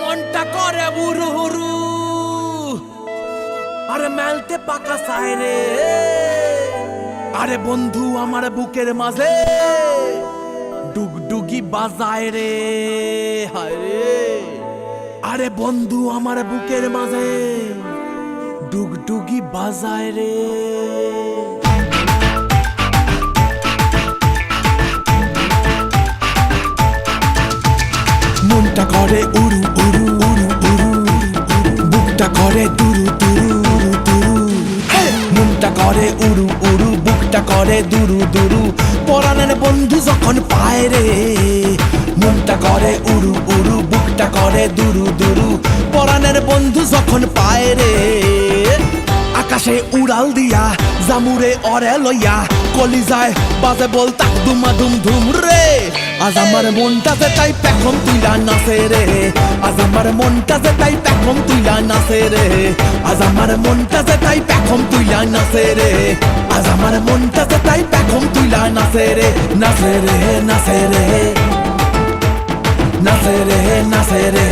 মনটা করে বুরু হুরু। আরে মেলতে পাকা সায় রে। আরে বন্ধু আমার বুকের মাঝে ডুগডুগি বাজায় রে। হায় আরে বন্ধু আমার বুকের মাঝে ডুগডুগি বাজায় রে। বুকটা করে দুরু দুরু উরু দুরু। মনটা করে উড়ু উড়ু বুকটা করে দুরু দুরু। পরাণের বন্ধু যখন পায় রে, মনটা করে উড়ু উড়ু বুকটা করে দুরু দুরু। পরাণের বন্ধু যখন পায় রে আকাশে উড়াল দিয়া, জামুরে অরে লইয়া কলি যায় বাজে বল তাক দুমা দুম ধুম রে। আজ আমার মনটাতে তাই পেখম তুইলা নাচে রে। আজ আমার মনটাতে তাই পেখম তুইলা নাচে রে। আজ আমার মনটাতে তাই পেখম তুইলা নাচে রে। আজ আমার মনটাতে তাই পেখম তুইলা নাচে রে। নাচে রে নাচে রে। নাচে রে নাচে রে।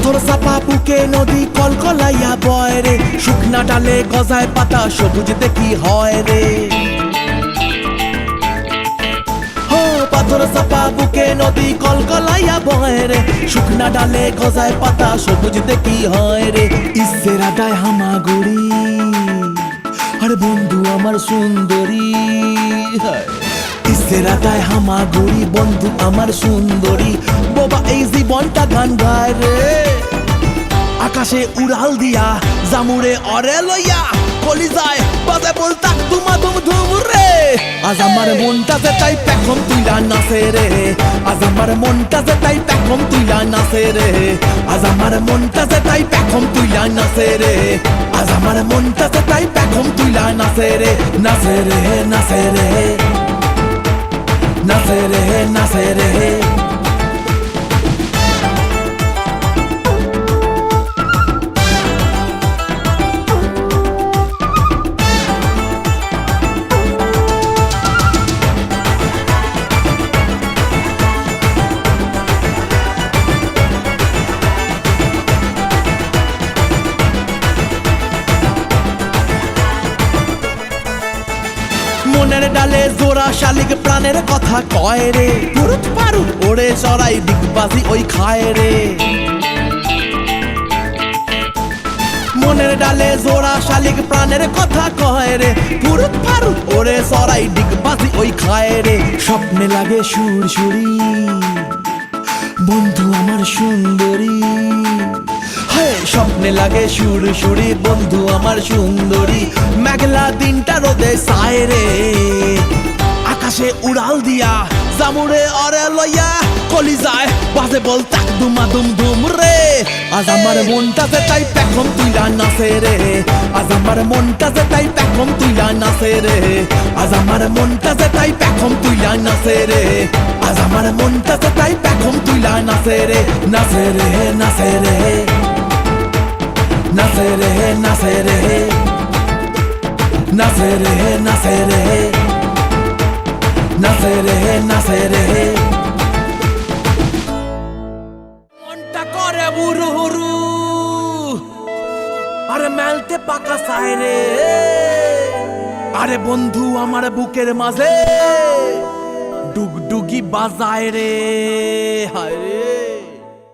পাথর চাপা বুকে নদী কলকলাইয়া বয় রে। শুকনা ডালে গজায় পাতা, সবুজ দেখি হয় রে? পাথর চাপা বুকে নদী কলকলাইয়া বয় রে। শুকনা ডালে গজায় পাতা, সবুজ দেখি হয় রে? ইসেরা ডায় হামাগুড়ি। আরে বন্ধু, আমার সুন্দরী ইসেরাটায় হামাগুড়ি বন্ধু আমার সুন্দরী। বাবা এই জীবনটা গান গায় রে। আকাশে উড়াল দিয়া জামুরে অরে লইয়া কলি যায় বাজে বলতাম তুমা তুম ধুম রে। আজ আমার মনটাতে তাই পেখম তুইলা নাচে রে। আজ আমার মনটাতে তাই পেখম তুইলা নাচে রে। আজ আমার মনটাতে তাই পেখম তুইলা নাচে রে। আজ আমার মনটাতে তাই পেখম তুইলা নাচে রে নাচে রে নাচে রে। নাচে রে নাচে রে ডালে জোড়া শালিক প্রাণের কথা কয় রে। পুরুত পারু ওরে চড়াই দিগবাজি ওই খায় রে। মনের ডালে জোড়া শালিক প্রাণের কথা কয় রে। পুরুত পারু ওরে চড়াই দিগবাজি ওই খায় রে। স্বপ্নে লাগে সুর সুরি। বন্ধু আমার সুন্দরী। স্বপ্নে লাগে সুর সুরি, বন্ধু আমার সুন্দরী। মেঘলা দিনটা রোদে সায় রে। উড়াল দিয়া জামুরে অরে লইয়া কলি যায়। বাজে বল তাক দুমা দুম দুম রে আজ আমার মনটাতে তাই পেখম তুইলা নাচে রে আজ আমার মনটাতে তাই পেখম তুইলা নাচে রে আজ আমার মনটাতে তাই পেখম তুইলা নাচে রে আজ আমার মনটাতে তাই পেখম তুইলা নাচে রে নাচে রে নাচে রে নাচে রে নাচে রে নাচে রে নাচে রে নাচে রে নাচে রে মনটা করে বুরু হুরু আরে মেলতে পাকা সায় রে। আরে বন্ধু, আমার বুকের মাঝে ডুগডুগি বাজায় রে। হায় রে।